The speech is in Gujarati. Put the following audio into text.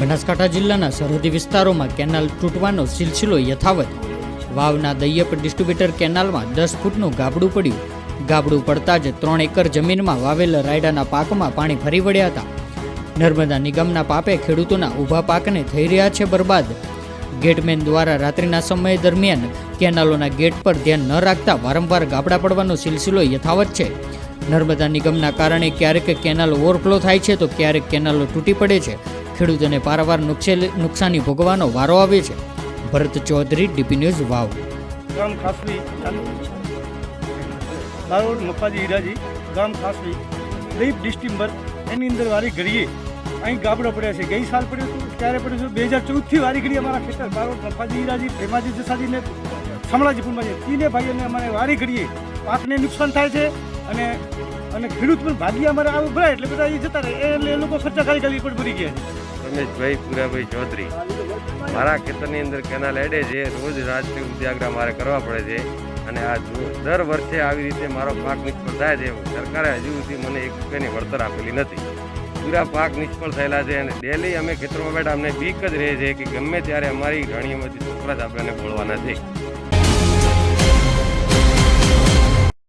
બનાસકાંઠા જિલ્લાના સરહદી વિસ્તારોમાં કેનાલ તૂટવાનો સિલસિલો યથાવત. વાવના દૈયપ ડિસ્ટ્રીબ્યુટર કેનાલમાં દસ ફૂટનું ગાબડું પડ્યું. ગાબડું પડતા જ ત્રણ એકર જમીનમાં વાવેલ રાયડાના પાકમાં પાણી ફરી વળ્યા હતા. નર્મદા નિગમના પાપે ખેડૂતોના ઊભા પાકને થઈ રહ્યા છે બરબાદ. ગેટમેન દ્વારા રાત્રિના સમય દરમિયાન કેનાલોના ગેટ પર ધ્યાન ન રાખતા વારંવાર ગાબડા પડવાનો સિલસિલો યથાવત છે. નર્મદા નિગમના કારણે ક્યારેક કેનાલ ઓવરફ્લો થાય છે તો ક્યારેક કેનાલો તૂટી પડે છે. ખેડૂતોને પારાવાર નુકસાની ભોગવાનો વારો આવે છે. Bharat Chaudhary, DP news, Vav. ગામ ખાસવી મારું મફાજી હીરાજી, ગામ ખાસવી. દીપ ડિસ્ટિમ્બર, એની અંદર વારી ઘડીએ. અહીં ગાબડો પડ્યા છે. ગઈ સાલ પડ્યું હતું, ત્યારે પડ્યું હતું બે હજાર ચૌદથી વારી ઘડી અમારા ખેતર. મારો મફાજી હીરાજી ભેમાજી જસાજીને સમણાજી છે તીને ભાઈઓને અમારે વારી ઘડીએ. પાકને નુકસાન થાય છે અને અને ખેડૂત પણ ભાગી અમારે આવું ભરાય, એટલે બધા એ જતા રહે. એ લોકો ખર્ચા કરી ખાલી પણ ભરી ગયા છે. રમેશભાઈ પુરાભાઈ ચૌધરી. મારા ખેતરની અંદર કેનાલ એડે છે. રોજ રાત્રે ઉદ્યાગ્રા મારે કરવા પડે છે. અને આ દર વર્ષે આવી રીતે મારો પાક નિષ્ફળ થાય છે. સરકારે હજુ સુધી મને એક રૂપિયાની વળતર આપેલી નથી. પૂરા પાક નિષ્ફળ થયેલા છે અને ડેલી અમે ખેતરમાં બેઠા અમને બીક જ રહે છે કે ગમે ત્યારે અમારી ઘણીમાંથી છોકરા જ આપણને બોલવાના છે.